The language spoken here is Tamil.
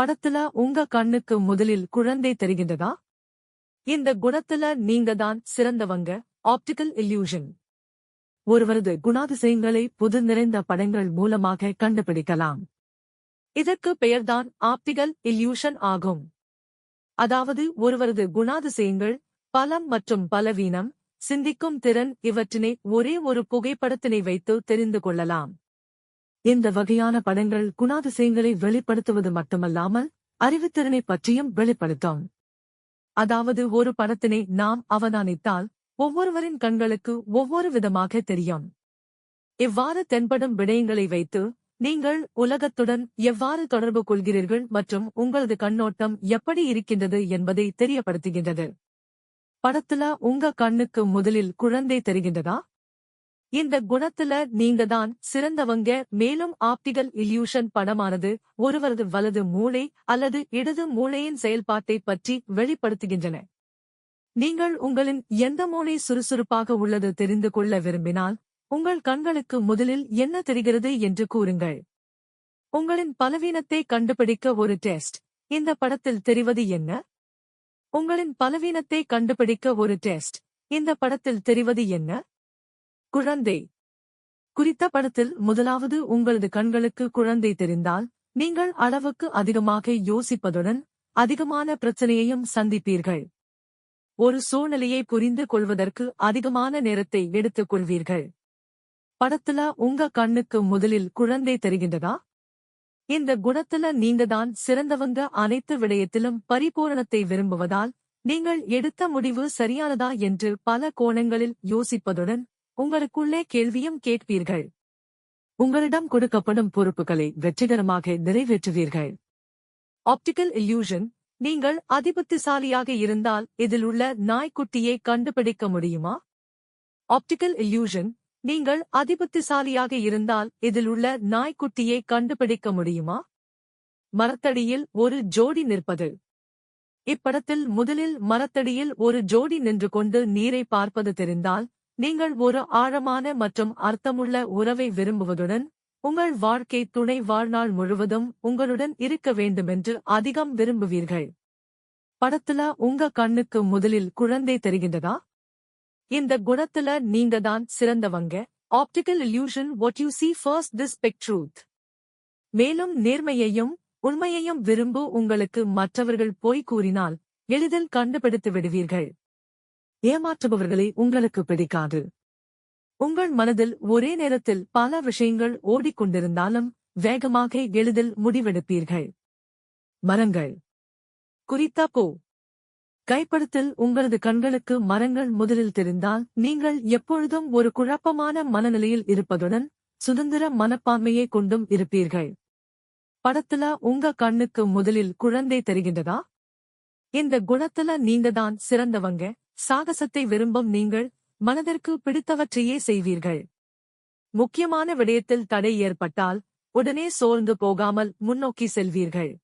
படத்துல உங்க கண்ணுக்கு முதலில் குழந்தை தெரிகின்றதா? இந்த குணத்துல நீங்க தான் சிறந்தவங்க ஆப்டிகல் இல்யூஷன் ஒருவரது குணாதிசயங்களை புது நிறைந்த படங்கள் மூலமாக கண்டுபிடிக்கலாம். இதற்கு பெயர்தான் ஆப்டிகல் இல்யூஷன் ஆகும். அதாவது ஒருவரது குணாதிசயங்கள் பலம் மற்றும் பலவீனம் சிந்திக்கும் திறன் இவற்றினை ஒரே ஒரு புகைப்படத்தினை வைத்து தெரிந்து கொள்ளலாம். இந்த வகையான படங்கள் குணாதிசயங்களை வெளிப்படுத்துவது மட்டுமல்லாமல் அறிவுத்திறனை பற்றியும் வெளிப்படுத்தும். அதாவது ஒரு படத்தினை நாம் அவதானித்தால் ஒவ்வொருவரின் கண்களுக்கு ஒவ்வொரு விதமாக தெரியும். இவ்வாறு தென்படும் விடயங்களை வைத்து நீங்கள் உலகத்துடன் எவ்வாறு தொடர்பு கொள்கிறீர்கள் மற்றும் உங்களது கண்ணோட்டம் எப்படி இருக்கின்றது என்பதை தெரியப்படுத்துகின்றது. படத்துல உங்க கண்ணுக்கு முதலில் குழந்தை தெரிகின்றதா? இந்த குணத்துல நீங்க தான் சிறந்தவங்க. மேலும் ஆப்டிகல் இல்யூஷன் படமானது ஒருவரது வலது மூளை அல்லது இடது மூளையின் செயல்பாட்டை பற்றி வெளிப்படுத்துகின்றன. நீங்கள் உங்களின் எந்த மூளை சுறுசுறுப்பாக உள்ளது தெரிந்து கொள்ள விரும்பினால் உங்கள் கண்களுக்கு முதலில் என்ன தெரிகிறது என்று கூறுங்கள். உங்களின் பலவீனத்தை கண்டுபிடிக்க ஒரு டெஸ்ட். இந்த படத்தில் தெரிவது என்ன? உங்களின் பலவீனத்தை கண்டுபிடிக்க ஒரு டெஸ்ட். இந்த படத்தில் தெரிவது என்ன? குழந்தை. குறித்த படத்தில் முதலாவது உங்களது கண்களுக்கு குழந்தை தெரிந்தால் நீங்கள் அளவுக்கு அதிகமாக யோசிப்பதுடன் அதிகமான பிரச்சனையையும் சந்திப்பீர்கள். ஒரு சூழ்நிலையை புரிந்து கொள்வதற்கு அதிகமான நேரத்தை எடுத்துக் கொள்வீர்கள். படத்துல உங்க கண்ணுக்கு முதலில் குழந்தை தெரிகின்றதா? இந்த குணத்துல நீங்கதான் சிறந்தவங்க அனைத்து விடயத்திலும் பரிபூரணத்தை விரும்புவதால் நீங்கள் எடுத்த முடிவு சரியானதா என்று பல கோணங்களில் யோசிப்பதுடன் உங்களுக்குள்ளே கேள்வியும் கேட்பீர்கள். உங்களிடம் கொடுக்கப்படும் பொறுப்புகளை வெற்றிகரமாக நிறைவேற்றுவீர்கள். ஆப்டிக்கல் இல்யூஷன் நீங்கள் அதிபுத்திசாலியாக இருந்தால் இதில் உள்ள நாய்க்குட்டியை கண்டுபிடிக்க முடியுமா? ஆப்டிக்கல் இல்யூஷன் நீங்கள் அதிபுத்திசாலியாக இருந்தால் இதில் உள்ள நாய்க்குட்டியை கண்டுபிடிக்க முடியுமா? மரத்தடியில் ஒரு ஜோடி நிற்பது. இப்படத்தில் முதலில் மரத்தடியில் ஒரு ஜோடி நின்று கொண்டு நீரை பார்ப்பது தெரிந்தால் நீங்கள் ஒரு ஆழமான மற்றும் அர்த்தமுள்ள உறவை விரும்புவதுடன் உங்கள் வாழ்க்கை துணை வாழ்நாள் முழுவதும் உங்களுடன் இருக்க வேண்டுமென்று அதிகம் விரும்புவீர்கள். படத்துல உங்க கண்ணுக்கு முதலில் குழந்தை தெரிகின்றதா? இந்த குணத்துல நீங்க தான் சிறந்தவங்க. Optical illusion what you see first this big மேலும் நேர்மையையும் உண்மையையும் விரும்பு உங்களுக்கு மற்றவர்கள் போய் கூறினால் எளிதில் கண்டுபிடித்து விடுவீர்கள். ஏமாற்றுபவர்களை உங்களுக்கு பிடிக்காது. உங்கள் மனதில் ஒரே நேரத்தில் பல விஷயங்கள் ஓடிக்கொண்டிருந்தாலும் வேகமாக எளிதில் முடிவெடுப்பீர்கள். மரங்கள். குறித்த போ. கைப்படுத்தல் உங்களது கண்களுக்கு மரங்கள் முதலில் தெரிந்தால் நீங்கள் எப்பொழுதும் ஒரு குழப்பமான மனநிலையில் இருப்பதுடன் சுதந்திர மனப்பான்மையை கொண்டும் இருப்பீர்கள். படத்துல உங்க கண்ணுக்கு முதலில் குழந்தை தெரிகின்றதா? இந்த குணத்துல நீங்க தான் சிறந்தவங்க. சாகசத்தை விரும்பும் நீங்கள் மனதிற்கு பிடித்தவற்றையே செய்வீர்கள். முக்கியமான விடயத்தில் தடை ஏற்பட்டால் உடனே சோர்ந்து போகாமல் முன்னோக்கி செல்வீர்கள்.